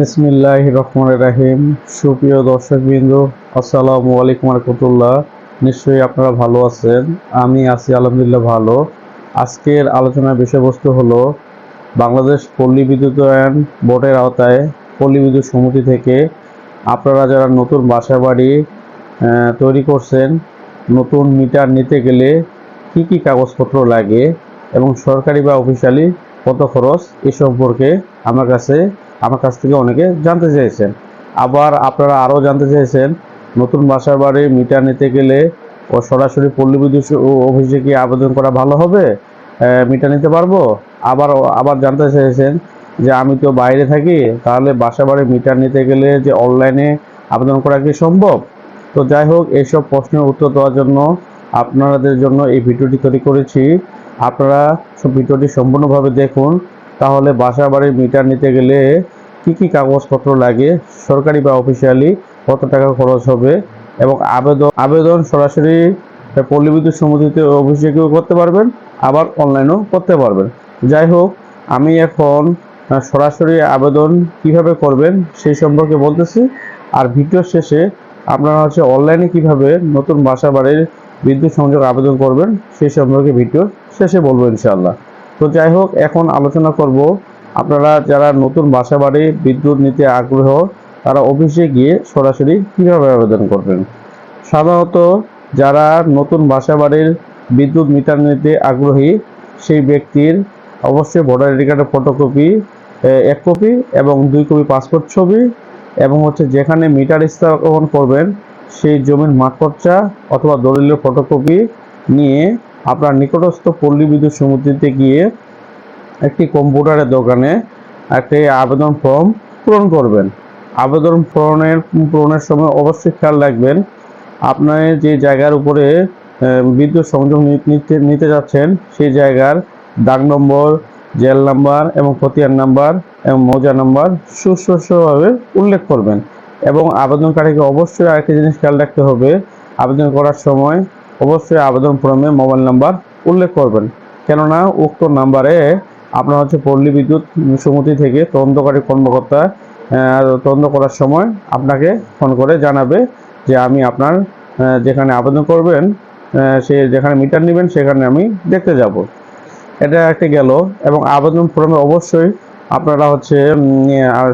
বিসমিল্লাহ রহমান রাহিম। সুপ্রিয় দর্শকবৃন্দ, আসসালামু আলাইকুম রহমতুল্লাহ। নিশ্চয়ই আপনারা ভালো আছেন। আমি আছি আলহামদুলিল্লাহ ভালো। আজকের আলোচনার বিষয়বস্তু হলো, বাংলাদেশ পল্লী বিদ্যুতায়ন বোর্ডের আওতায় পল্লী বিদ্যুৎ সমিতি থেকে আপনারা যারা নতুন বাসা বাড়ি তৈরি করছেন, নতুন মিটার নিতে গেলে কি কি কাগজপত্র লাগে এবং সরকারি বা অফিসিয়ালি কত খরচ, এ সম্পর্কে আমার কাছে আমার কাছ থেকে অনেকে জানতে চেয়েছেন। আবার আপনারা আরও জানতে চেয়েছেন, নতুন বাসা বাড়ি মিটার নিতে গেলে ও সরাসরি পল্লী বিদ্যুৎ অফিসে কি আবেদন করা ভালো হবে? মিটার নিতে পারব? আবার আবার জানতে চেয়েছেন যে আমি তো বাইরে থাকি, তাহলে বাসা বাড়ি মিটার নিতে গেলে যে অনলাইনে আবেদন করা কি সম্ভব? তো যাই হোক, এইসব প্রশ্নের উত্তর দেওয়ার জন্য আপনাদের জন্য এই ভিডিওটি তৈরি করেছি। আপনারা ভিডিওটি সম্পূর্ণভাবে দেখুন। তাহলে বাসা বাড়ির মিটার নিতে গেলে কি কি কাগজপত্র লাগে, সরকারি বা অফিসিয়ালি কত টাকা খরচ হবে এবং আবেদন আবেদন সরাসরি পল্লী বিদ্যুৎ সমিতিতে অফিসে কেউ করতে পারবেন, আবার অনলাইনেও করতে পারবেন। যাই হোক, আমি এখন সরাসরি আবেদন কীভাবে করবেন সেই সম্পর্কে বলতেছি। আর ভিডিও শেষে আপনারা হচ্ছে অনলাইনে কীভাবে নতুন বাসা বাড়ির বিদ্যুৎ সংযোগ আবেদন করবেন সেই সম্পর্কে ভিডিও শেষে বলব ইনশাআল্লাহ। তো যাই হোক, এখন আলোচনা করব আপনারা যারা নতুন বাসা বাড়ি, বিদ্যুৎ নিতে আগ্রহ, তারা অফিসে গিয়ে সরাসরি কীভাবে আবেদন করবেন? সাধারণত যারা নতুন বাসা বাড়ির বিদ্যুৎ মিটার নিতে আগ্রহী, সেই ব্যক্তির অবশ্যই ভোটার আইডি কার্ডের ফটোকপি এক কপি এবং দুই কপি পাসপোর্ট ছবি এবং হচ্ছে যেখানে মিটার স্থাপন করবেন, সেই জমির মাঠপর্চা অথবা দলিলের ফটোকপি নিয়ে আপনার নিকটস্থ পল্লী বিদ্যুৎ সমিতিতে গিয়ে একটি কম্পিউটারের দোকানে একটি আবেদন ফর্ম পূরণ করবেন। আবেদন পূরণের পূরণের সময় অবশ্যই খেয়াল রাখবেন আপনার যে জায়গার উপরে বিদ্যুৎ সংযোগ নিতে নিতে যাচ্ছেন, সেই জায়গার দাগ নম্বর, জেল নাম্বার এবং খতিয়ান নাম্বার এবং মৌজা নাম্বার সুস্পষ্টভাবে উল্লেখ করবেন এবং আবেদনকারীকে অবশ্যই আরেকটি জিনিস খেয়াল রাখতে হবে, আবেদন করার সময় অবশ্যই আবেদন ফর্মে মোবাইল নাম্বার উল্লেখ করবেন। কেননা, উক্ত নাম্বারে আপনার হচ্ছে পল্লী বিদ্যুৎ সমিতি থেকে তদন্তকারী কর্মকর্তা তদন্ত করার সময় আপনাকে ফোন করে জানাবে যে আমি আপনার যেখানে আবেদন করবেন সে যেখানে মিটার নেবেন সেখানে আমি দেখতে যাব। এটা একটা গেল এবং আবেদন ফর্মে অবশ্যই আপনারা হচ্ছে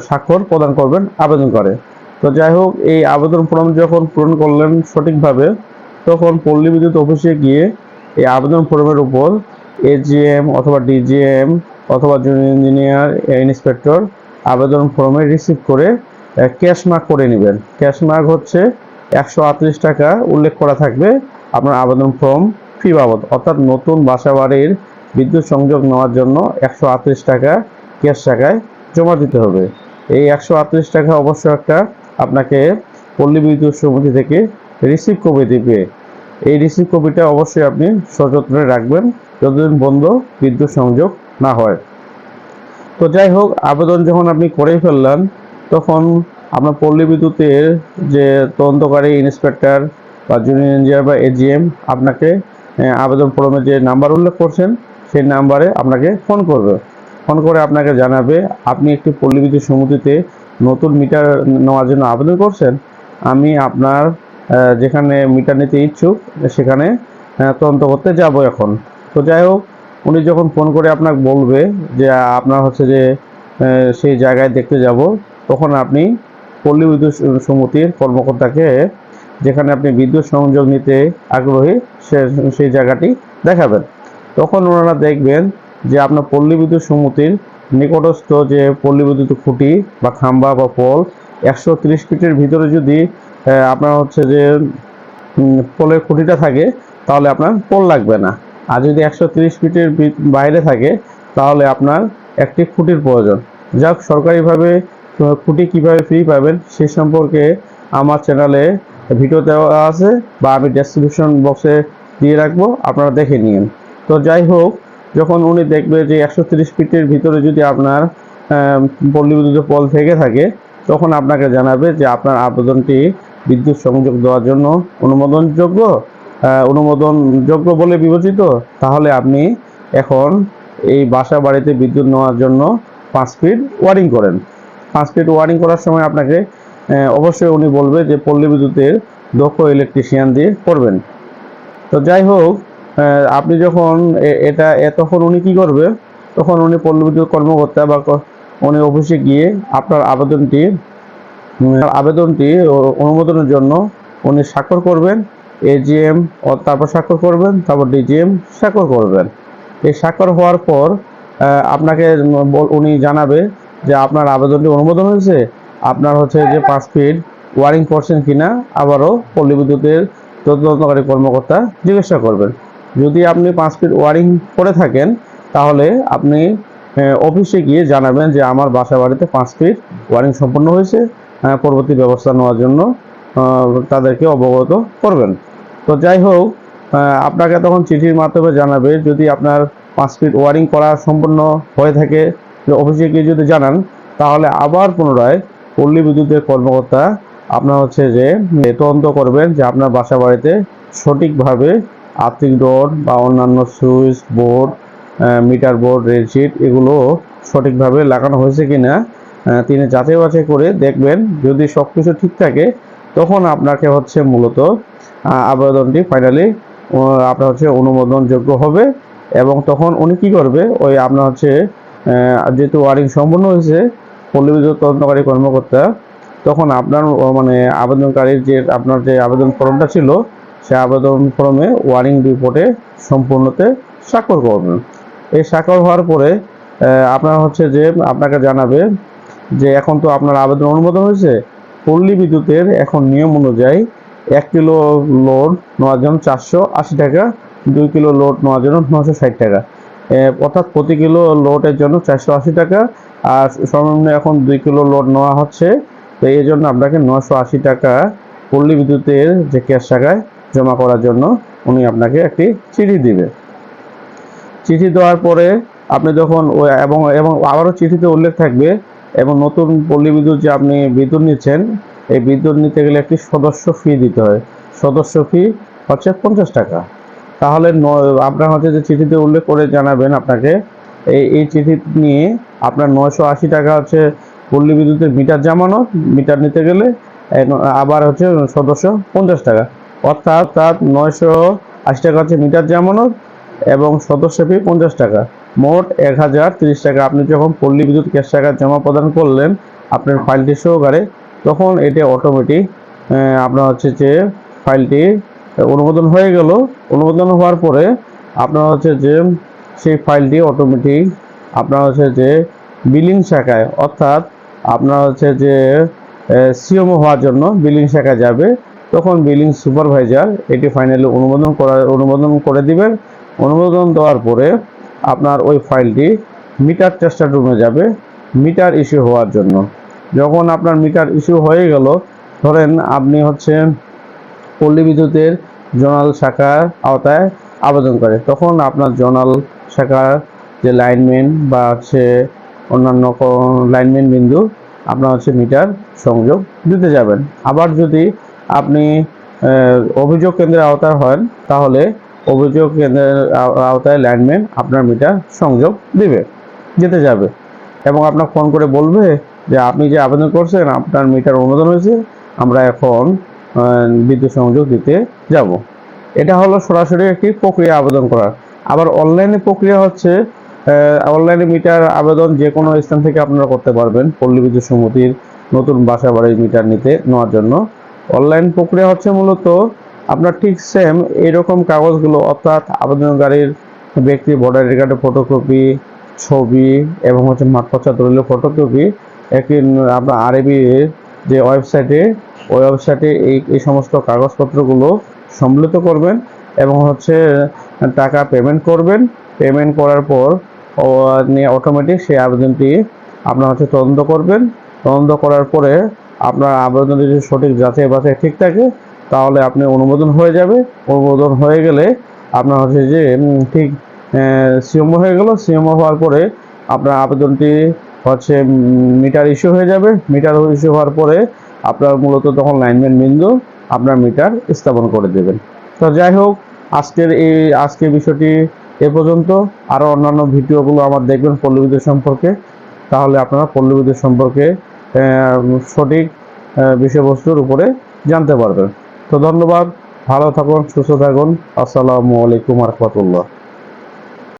স্বাক্ষর প্রদান করবেন, আবেদন করে। তো যাই হোক, এই আবেদন ফর্ম যখন পূরণ করলেন সঠিকভাবে, তখন পল্লী বিদ্যুৎ অফিসে গিয়ে এই আবেদন ফর্মের উপর এজিএম অথবা ডিজিএম অথবা জুনিয়র ইঞ্জিনিয়ার ইন্সপেক্টর আবেদন ফর্মে রিসিভ করে ক্যাশ মার্ক করে নেবেন। ক্যাশ মার্ক হচ্ছে একশো আটত্রিশ টাকা উল্লেখ করা থাকবে আপনার আবেদন ফর্ম ফি বাবদ। অর্থাৎ নতুন বাসা বাড়ির বিদ্যুৎ সংযোগ নেওয়ার জন্য একশো আটত্রিশ টাকা ক্যাশ টাকায় জমা দিতে হবে। এই একশো আটত্রিশ টাকা অবশ্য একটা আপনাকে পল্লী বিদ্যুৎ সমিতি থেকে রিসিভ কপি দিবে। এই রিসিভ কপিটা অবশ্যই আপনি সযত্নে রাখবেন যতদিন বন্ধ বিদ্যুৎ সংযোগ না হয়। তো যাই হোক, আবেদন যখন আপনি করেই ফেললেন, তখন আপনার পল্লী বিদ্যুতের যে তদন্তকারী ইন্সপেক্টর বা জুনিয়র ইঞ্জিনিয়ার বা এজিএম আপনাকে আবেদন ফর্মে যে নাম্বার উল্লেখ করছেন, সেই নাম্বারে আপনাকে ফোন করবে। ফোন করে আপনাকে জানাবে, আপনি একটি পল্লী বিদ্যুৎ সমিতিতে নতুন মিটার নেওয়ার জন্য আবেদন করছেন, আমি আপনার যেখানে মিটার নিতে ইচ্ছুক, সেখানে তদন্ত করতে যাব এখন। তো যাই হোক, উনি যখন ফোন করে আপনাকে বলবে যে, আপনার হচ্ছে যে সেই জায়গায় দেখতে যাব, তখন আপনি পল্লী বিদ্যুৎ সমিতির কর্মকর্তাকে, যেখানে আপনি বিদ্যুৎ সংযোগ নিতে আগ্রহী, সে, সেই জায়গাটি দেখাবেন। তখন ওনারা দেখবেন যে, আপনার পল্লী বিদ্যুৎ সমিতির নিকটস্থ যে পল্লী বিদ্যুৎ খুঁটি বা খাম্বা বা পোল একশো তিরিশ ফিটের ভিতরে যদি আপনার হচ্ছে যে পোলের খুঁটিটা থাকে, তাহলে আপনার পোল লাগবে না। আর যদি একশো তিরিশ ফিটের বাইরে থাকে, তাহলে আপনার একটি খুঁটির প্রয়োজন। যাক, সরকারিভাবে খুঁটি কীভাবে ফ্রি পাবেন, সে সম্পর্কে আমার চ্যানেলে ভিডিও দেওয়া আছে, বা আমি ডেসক্রিপশন বক্সে দিয়ে রাখব, আপনারা দেখে নিন। তো যাই হোক, যখন উনি দেখবে যে একশো তিরিশ ফিটের ভিতরে যদি আপনার পল্লী বিদ্যুৎ পল থেকে থাকে, তখন আপনাকে জানাবে যে আপনার আবেদনটি বিদ্যুৎ সংযোগ দেওয়ার জন্য অনুমোদনযোগ্য অনুমোদনযোগ্য বলে বিবেচিত, তাহলে আপনি এখন এই বাসা বাড়িতে বিদ্যুৎ নেওয়ার জন্য পাঁচ ফিট ওয়ারিং করেন। পাঁচ ফিট ওয়ারিং করার সময় আপনাকে অবশ্যই উনি বলবে যে পল্লী বিদ্যুতের দক্ষ ইলেকট্রিশিয়ান দিয়ে করবেন। তো যাই হোক আপনি যখন এটা তখন উনি কি করবে? তখন উনি পল্লী বিদ্যুৎ কর্মকর্তা বা উনি অফিসে গিয়ে আপনার আবেদনটি আবেদনটি অনুমোদনের জন্য উনি স্বাক্ষর করবেন এজিএম তারপর স্বাক্ষর করবেন, তারপর ডিজিএম স্বাক্ষর করবেন। এই স্বাক্ষর হওয়ার পর আপনাকে উনি জানাবে যে আপনার আবেদনটি অনুমোদন হয়েছে, আপনার হচ্ছে যে পাঁচ ফিট ওয়ারিং করছেন কিনা, আবারও পল্লী বিদ্যুতের তদন্তকারী কর্মকর্তা জিজ্ঞাসা করবেন। যদি আপনি পাঁচ ফিট ওয়ারিং করে থাকেন, তাহলে আপনি অফিসে গিয়ে জানাবেন যে আমার বাসা বাড়িতে পাঁচ ফিট ওয়ারিং সম্পন্ন হয়েছে পরবর্তী ব্যবস্থা নেওয়ার জন্য তাদেরকে অবগত করবেন। তো যাই হোক আপনাকে তখন চিঠির মাধ্যমে জানাবে যদি আপনার পাঁচ ফিট ওয়ারিং করা সম্পন্ন হয়ে থাকে অফিসে গিয়ে যদি জানান তাহলে আবার পুনরায় পল্লী বিদ্যুতের কর্মকর্তা আপনার হচ্ছে যে তদন্ত করবেন যে আপনার বাসা বাড়িতে সঠিকভাবে আর্থিক রড বা অন্যান্য সুইচ বোর্ড মিটার বোর্ড রেলশিট এগুলো সঠিকভাবে লাগানো হয়েছে কিনা আহ, তিনি যাচাই বাছাই করে দেখবেন যদি সব কিছু ঠিক থাকে, তখন আপনাকে হচ্ছে মূলত আবেদনটি ফাইনালি আপনার হচ্ছে অনুমোদনযোগ্য হবে এবং তখন উনি কী করবে? ওই আপনার হচ্ছে যেহেতু ওয়ারিং সম্পূর্ণ হয়েছে, পল্লী বিদ্যুৎ তদন্তকারী কর্মকর্তা, তখন আপনার মানে আবেদনকারীর যে, আপনার যে আবেদন ফর্মটা ছিল, সে আবেদন ফর্মে ওয়ারিং রিপোর্টে সম্পূর্ণতে স্বাক্ষর করবেন। এই স্বাক্ষর হওয়ার পরে আপনার হচ্ছে যে, আপনাকে জানাবে যে এখন তো আপনার আবেদন অনুমোদন হয়েছে, পল্লী বিদ্যুতের এখন নিয়ম অনুযায়ী এক কিলো লোড নেওয়ার জন্য চারশো আশি টাকা, দুই কিলো লোড নেওয়ার জন্য নশো ষাট টাকা। অর্থাৎ প্রতি কিলো লোডের জন্য চারশো আশি টাকা, আর সর্বনিম্ন এখন দুই কিলো লোড নেওয়া হচ্ছে, তো এই জন্য আপনাকে নশো আশি টাকা পল্লী বিদ্যুতের যে ক্যাশ টাকায় জমা করার জন্য উনি আপনাকে একটি চিঠি দিবে। চিঠি দেওয়ার পরে আপনি যখন এবং এবং আবারও চিঠিতে উল্লেখ থাকবে এবং নতুন পল্লী বিদ্যুৎ যে আপনি বিদ্যুৎ নিচ্ছেন, এই বিদ্যুৎ নিতে গেলে একটি সদস্য ফি দিতে হয়। সদস্য ফি হচ্ছে পঞ্চাশ টাকা। তাহলে আপনার হচ্ছে যে চিঠিতে উল্লেখ করে জানাবেন আপনাকে, এই এই চিঠি নিয়ে আপনার নয়শো আশি টাকা হচ্ছে পল্লী বিদ্যুতের মিটার জামানো মিটার নিতে গেলে আবার হচ্ছে সদস্য পঞ্চাশ টাকা। অর্থাৎ তার নয়শো আশি টাকা হচ্ছে মিটার জামানো এবং সদস্য ফি পঞ্চাশ টাকা। মোট এক হাজার তিরিশ টাকা। আপনি যখন পল্লী বিদ্যুৎ ক্যাশ টাকা জমা প্রদান করলেন, আপনার ফাইলটি সহকারে তখন এটা অটোমেটিক আপনার হচ্ছে যে ফাইলটি অনুমোদন হয়ে গেল। অনুমোদন হওয়ার পরে আপনার হচ্ছে যে সেই ফাইলটি অটোমেটিক আপনার হচ্ছে যে বিলিং শাখায়, অর্থাৎ আপনার হচ্ছে যে সিএমও হওয়ার জন্য বিলিং শাখায় যাবে। তখন বিলিং সুপারভাইজার এটি ফাইনালি অনুমোদন করা, অনুমোদন করে দিবেন। অনুমোদন দেওয়ার পরে আপনার ওই ফাইলটি মিটার টেস্টার রুমে যাবে মিটার ইস্যু হওয়ার জন্য। যখন আপনার মিটার ইস্যু হয়ে গেল, ধরেন আপনি হচ্ছে পল্লী বিদ্যুতের জোনাল শাখার আওতায় আবেদন করে, তখন আপনার জোনাল শাখার যে লাইনম্যান বা হচ্ছে অন্যান্য লাইনম্যান বিন্দু, আপনার হচ্ছে মিটার সংযোগ দিতে যাবেন। আবার যদি আপনি অভিযোগ কেন্দ্রের আওতায় হন, তাহলে অভিযোগ কেন্দ্রের আওতায় ল্যান্ডম্যান আপনার মিটার সংযোগ দিবে, যেতে যাবে। এবং আপনার ফোন করে বলবে যে, আপনি যে আবেদন করছেন, আপনার মিটার অনুমোদন হয়েছে, আমরা এখন বিদ্যুৎ সংযোগ দিতে যাব। এটা হলো সরাসরি একটি প্রক্রিয়া আবেদন করার। আবার অনলাইনে প্রক্রিয়া হচ্ছে অনলাইনে মিটার আবেদন যে কোনো স্থান থেকে আপনারা করতে পারবেন। পল্লী বিদ্যুৎ সমিতির নতুন বাসা বাড়ির মিটার নিতে নেওয়ার জন্য। অনলাইন প্রক্রিয়া হচ্ছে মূলত আপনার ঠিক সেম এরকম কাগজগুলো অর্থাৎ আবেদনকারীর ব্যক্তি ভোটার কার্ডের ফটোকপি ছবি এবং হচ্ছে মাঠপত্র দলিলের ফটোকপি একটি আপনার আরবি যে ওয়েবসাইটে ওই ওয়েবসাইটে এই এই সমস্ত কাগজপত্রগুলো সম্মিলিত করবেন এবং হচ্ছে টাকা পেমেন্ট করবেন। পেমেন্ট করার পর নিয়ে অটোমেটিক সেই আবেদনটি আপনার হচ্ছে তদন্ত করবেন। তদন্ত করার পরে আপনার আবেদনটি যদি সঠিক যাচাই বাছাই ঠিক থাকে। তাহলে আপনি অনুমোদন হয়ে যাবে। অনুমোদন হয়ে গেলে আপনার হচ্ছে যে ঠিক সিএমও হয়ে গেল। সিএমও হওয়ার পরে আপনার আবেদনটি হচ্ছে মিটার ইস্যু হয়ে যাবে। মিটার ইস্যু হওয়ার পরে আপনার মূলত তখন লাইনম্যান বিন্দু আপনার মিটার স্থাপন করে দেবেন। তো যাই হোক, আজকের এই আজকের বিষয়টি এ পর্যন্ত। আরও অন্যান্য ভিডিওগুলো আমার দেখবেন পল্লী বিদ্যুৎ সম্পর্কে। তাহলে আপনারা পল্লী বিদ্যুৎ সম্পর্কে সঠিক বিষয়বস্তুর উপরে জানতে পারবেন। তো ধন্যবাদ ভালো থাকুন সুস্থ থাকুন। আসসালামু আলাইকুম রহমতুল্লাহ